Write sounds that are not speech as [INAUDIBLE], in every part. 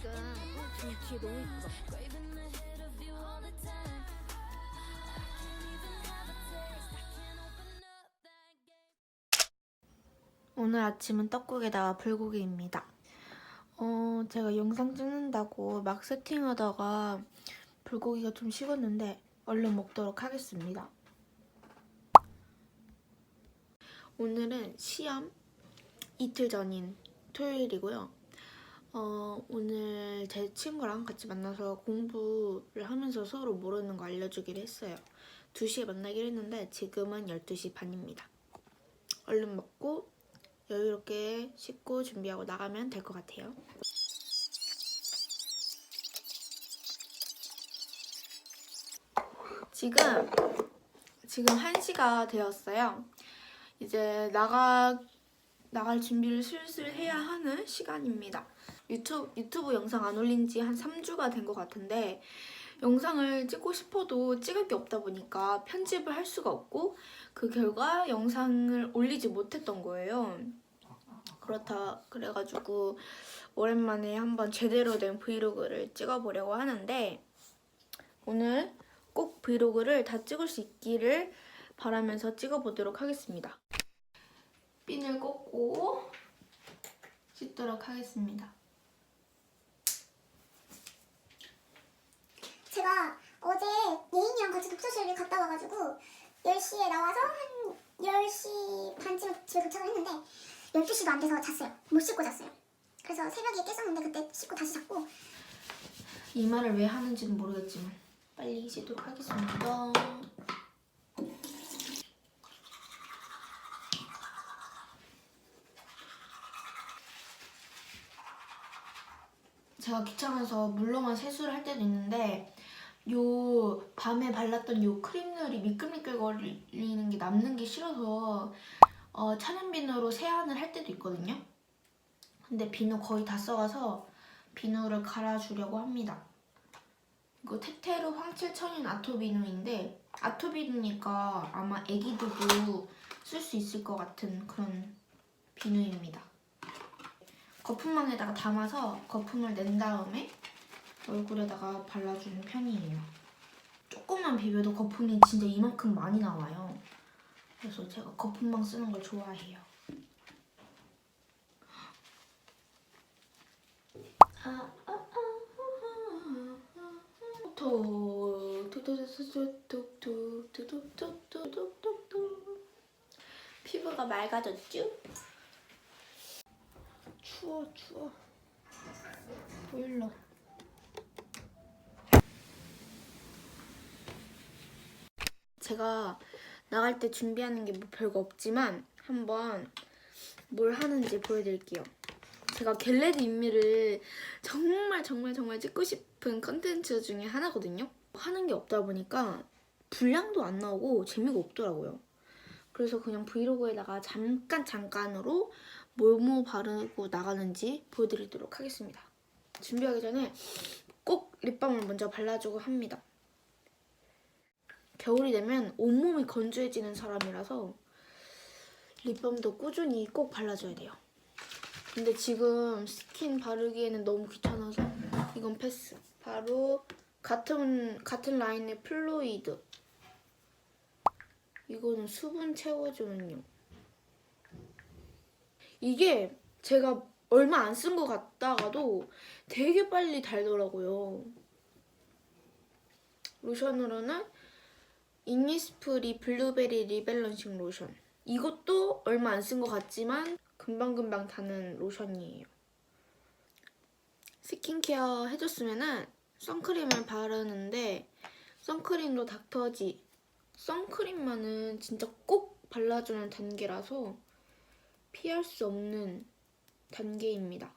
지금 뒤에 너무 예쁘다. 오늘 아침은 떡국에다가 불고기입니다. 어, 제가 영상 찍는다고 막 세팅하다가 불고기가 좀 식었는데 얼른 먹도록 하겠습니다. 오늘은 시험 이틀 전인 토요일이고요. 어, 오늘 제 친구랑 같이 만나서 공부를 하면서 서로 모르는 거 알려주기로 했어요. 2시에 만나기로 했는데 지금은 12시 반입니다. 얼른 먹고 여유롭게 씻고 준비하고 나가면 될 것 같아요. 지금 지금 1시가 되었어요. 이제 나가 나갈 준비를 슬슬 해야 하는 시간입니다. 유튜브 유튜브 영상 안 올린 지 한 3주가 된 것 같은데 영상을 찍고 싶어도 찍을 게 없다 보니까 편집을 할 수가 없고 그 결과 영상을 올리지 못했던 거예요. 그렇다 그래가지고 오랜만에 한번 제대로 된 브이로그를 찍어보려고 하는데 오늘 꼭 브이로그를 다 찍을 수 있기를 바라면서 찍어보도록 하겠습니다. 핀을 꽂고 씻도록 하겠습니다. 제가 어제 예인이랑 같이 독서실을 갔다 와가지고 10시에 나와서 한 10시 반쯤에 집에 도착을 했는데 12시가 안 돼서 잤어요. 못 씻고 잤어요. 그래서 새벽에 깼었는데 그때 씻고 다시 잤고 이 말을 왜 하는지는 모르겠지만 빨리 씻도록 하겠습니다. 제가 귀찮아서 물로만 세수를 할 때도 있는데 요 밤에 발랐던 요 크림들이 미끌미끌거리는 게 남는 게 싫어서 어, 천연 비누로 세안을 할 때도 있거든요. 근데 비누 거의 다 써가서 비누를 갈아주려고 합니다. 이거 테테르 황칠천연 아토 비누인데 아토 비누니까 아마 애기들도 쓸 수 있을 것 같은 그런 비누입니다. 거품망에다가 담아서 거품을 낸 다음에 얼굴에다가 발라주는 편이에요. 조금만 비벼도 거품이 진짜 이만큼 많이 나와요. 그래서 제가 거품망 쓰는 걸 좋아해요. 아, 아, 아, 피부가 맑아졌죠? 추워 추워 보일러 제가 나갈 때 준비하는 게 뭐 별거 없지만 한번 뭘 하는지 보여드릴게요. 제가 겟레디 인미를 정말 정말 정말 찍고 싶은 컨텐츠 중에 하나거든요. 하는 게 없다 보니까 분량도 안 나오고 재미가 없더라고요. 그래서 그냥 브이로그에다가 잠깐 잠깐으로 뭐뭐 바르고 나가는지 보여드리도록 하겠습니다. 준비하기 전에 꼭 립밤을 먼저 발라주고 합니다. 겨울이 되면 온몸이 건조해지는 사람이라서 립밤도 꾸준히 꼭 발라줘야 돼요. 근데 지금 스킨 바르기에는 너무 귀찮아서 이건 패스. 바로 같은 같은 라인의 플로이드. 이거는 수분 채워주는요. 이게 제가 얼마 안 쓴 것 같다가도 되게 빨리 달더라고요. 로션으로는 이니스프리 블루베리 리밸런싱 로션. 이것도 얼마 안 쓴 것 같지만 금방금방 다는 로션이에요. 스킨케어 해줬으면은 선크림을 바르는데 선크림도 닥터지 선크림만은 진짜 꼭 발라주는 단계라서 피할 수 없는 단계입니다.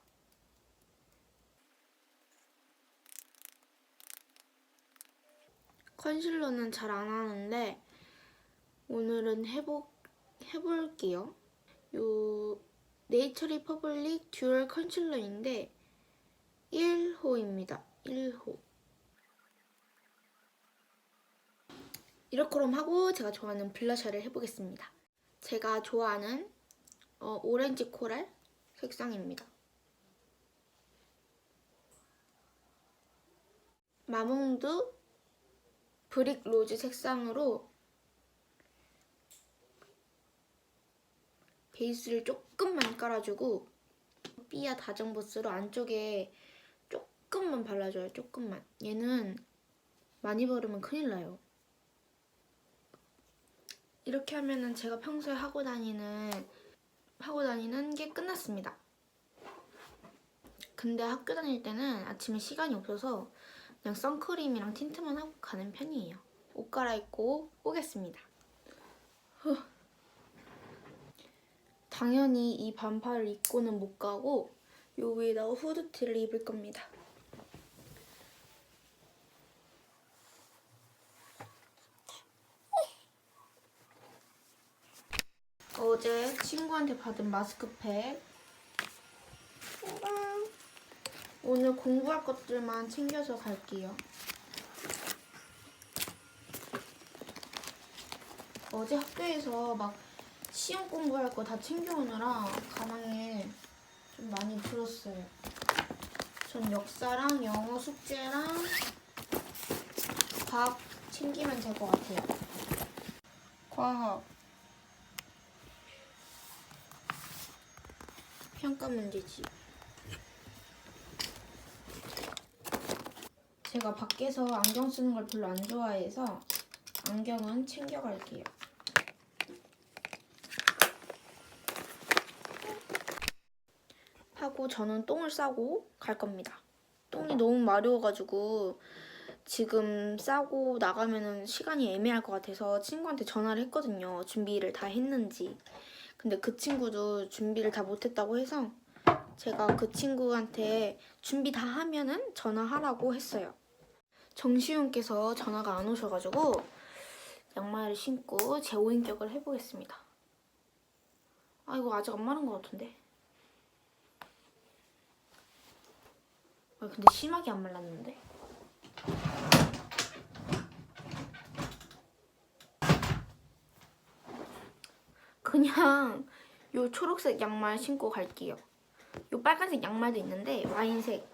컨실러는 잘 안 하는데 오늘은 해보, 해볼게요. 요 네이처 리 퍼블릭 듀얼 컨실러인데 1호입니다. 1호. 이렇게럼 하고 제가 좋아하는 블러셔를 해보겠습니다. 제가 좋아하는 어, 오렌지 코랄 색상입니다. 마몽드 브릭 로즈 색상으로 베이스를 조금만 깔아주고 삐아 다정 보스로 안쪽에 조금만 발라줘요. 조금만. 얘는 많이 바르면 큰일 나요. 이렇게 하면은 제가 평소에 하고 다니는 하고 다니는 게 끝났습니다. 근데 학교 다닐 때는 아침에 시간이 없어서 그냥 선크림이랑 틴트만 하고 가는 편이에요. 옷 갈아입고 오겠습니다. 후. 당연히 이 반팔을 입고는 못 가고 요 위에다가 후드티를 입을 겁니다. 어제 친구한테 받은 마스크팩. 오늘 공부할 것들만 챙겨서 갈게요. 어제 학교에서 막 시험 공부할 거 다 챙겨오느라 가방에 좀 많이 들었어요. 전 역사랑 영어 숙제랑 과학 챙기면 될 것 같아요. 과학. 평가 문제지. 제가 밖에서 안경 쓰는 걸 별로 안 좋아해서 안경은 챙겨갈게요. 하고 저는 똥을 싸고 갈 겁니다. 똥이 너무 마려워가지고 지금 싸고 나가면은 시간이 애매할 것 같아서 친구한테 전화를 했거든요. 준비를 다 했는지. 근데 그 친구도 준비를 다 못했다고 해서 제가 그 친구한테 준비 다 하면은 전화하라고 했어요. 정시훈께서 전화가 안 오셔가지고 양말을 신고 제 오인격을 해보겠습니다. 아 이거 아직 안 마른 것 같은데. 아 근데 심하게 안 말랐는데. 그냥 요 초록색 양말 신고 갈게요. 요 빨간색 양말도 있는데 와인색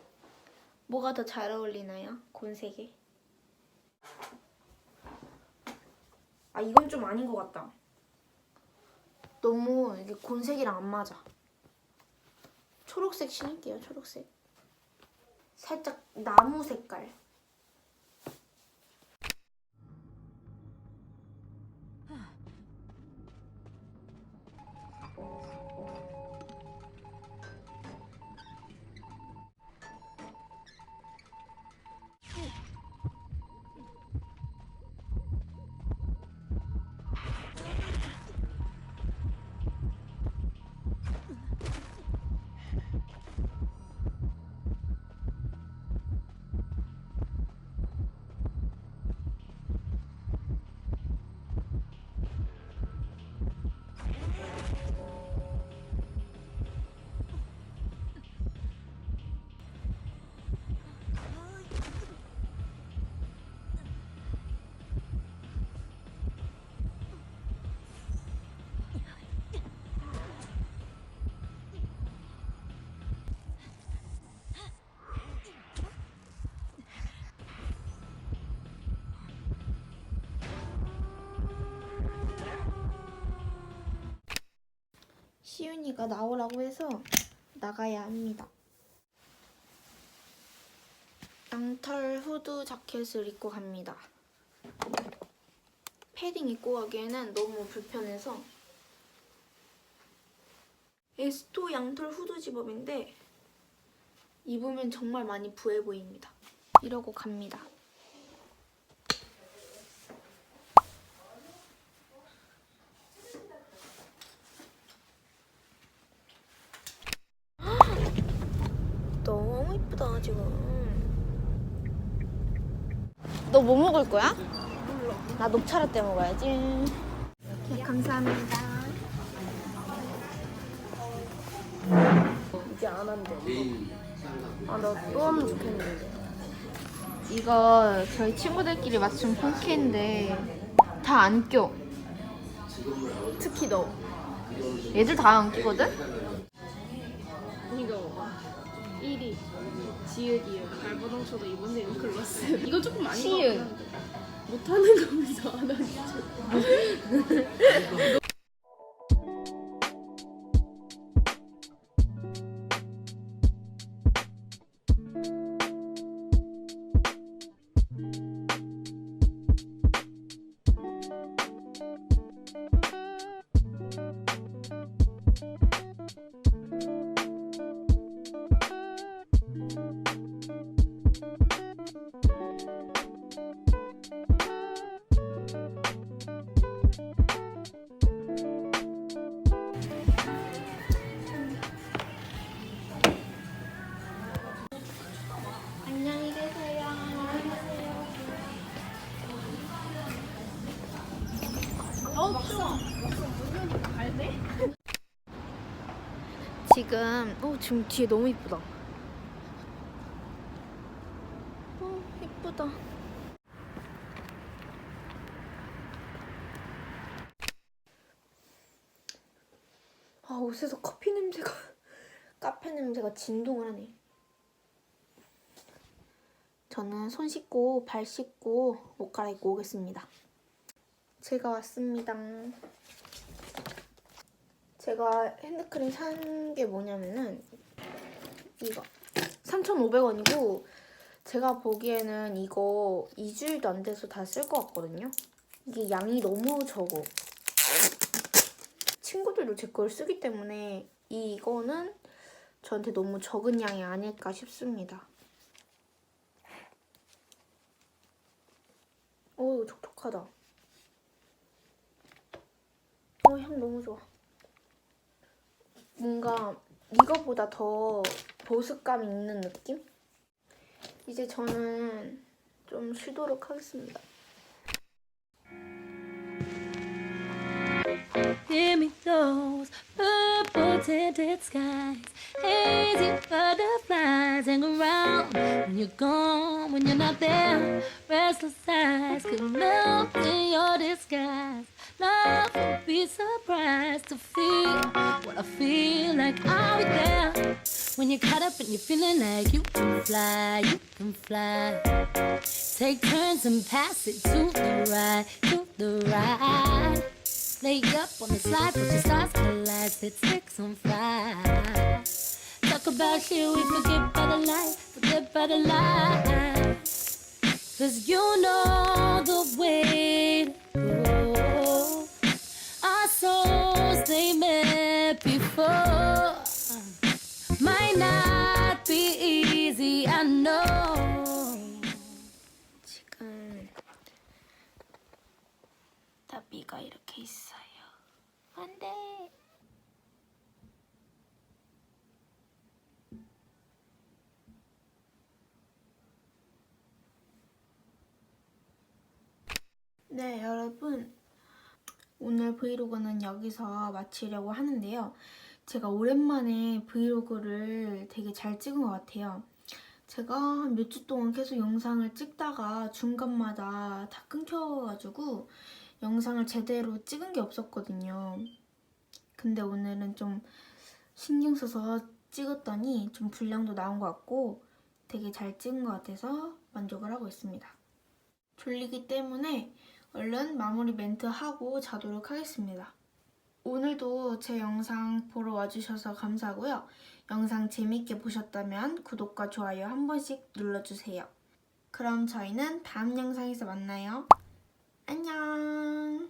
뭐가 더 잘 어울리나요? 곤색에? 아 이건 좀 아닌 것 같다. 너무 이게 곤색이랑 안 맞아. 초록색 신을게요. 초록색. 살짝 나무 색깔. 시윤이가 나오라고 해서 나가야 합니다. 양털 후드 자켓을 입고 갑니다. 패딩 입고 가기에는 너무 불편해서 에스토 양털 후드 집업인데 입으면 정말 많이 부해 보입니다. 이러고 갑니다. 지금. 너 뭐 먹을 거야? 나 녹차라떼 먹어야지. 네, 감사합니다. 이제 안 한대. 아, 나또 하면 좋겠는데. 이거 저희 친구들끼리 맞춘 폰케인데 다 안 껴. 특히 너. 얘들 다 안 끼거든? 이거. 1위 지읒이요. 발버둥쳐도 이번 생은 클러스 이거 조금 많이 시읒. 못하는 거면서 [LAUGHS] 안 하죠 지금 어 지금 뒤에 너무 이쁘다. 어 이쁘다. 아 옷에서 커피 냄새가 [LAUGHS] 카페 냄새가 진동을 하네. 저는 손 씻고 발 씻고 옷 갈아입고 오겠습니다. 제가 왔습니다. 제가 핸드크림 산 게 뭐냐면은 이거 3,500원이고 제가 보기에는 이거 2주일도 안 돼서 다 쓸 것 같거든요. 이게 양이 너무 적어. 친구들도 제 걸 쓰기 때문에 이거는 저한테 너무 적은 양이 아닐까 싶습니다. 어 이거 촉촉하다. 어향 너무 좋아. 뭔가 이거보다 더 보습감 있는 느낌? 이제 저는 좀 쉬도록 하겠습니다. Love would be surprised to feel what I feel like I'll be there. When you're caught up and you're feeling like you can fly, you can fly. Take turns and pass it to the right, to the right. Lay up on the slide, put your stars collide, set sticks on fire. Talk about you, we forget about the light, forget about the light. Cause you know the way to go. 네, 여러분. 오늘 브이로그는 여기서 마치려고 하는데요. 제가 오랜만에 브이로그를 되게 잘 찍은 것 같아요. 제가 몇주 동안 계속 영상을 찍다가 중간마다 다 끊겨가지고 영상을 제대로 찍은 게 없었거든요. 근데 오늘은 좀 신경 써서 찍었더니 좀 분량도 나온 것 같고 되게 잘 찍은 것 같아서 만족을 하고 있습니다. 졸리기 때문에 얼른 마무리 멘트 하고 자도록 하겠습니다. 오늘도 제 영상 보러 와주셔서 감사하고요. 영상 재밌게 보셨다면 구독과 좋아요 한 번씩 눌러주세요. 그럼 저희는 다음 영상에서 만나요. 안녕!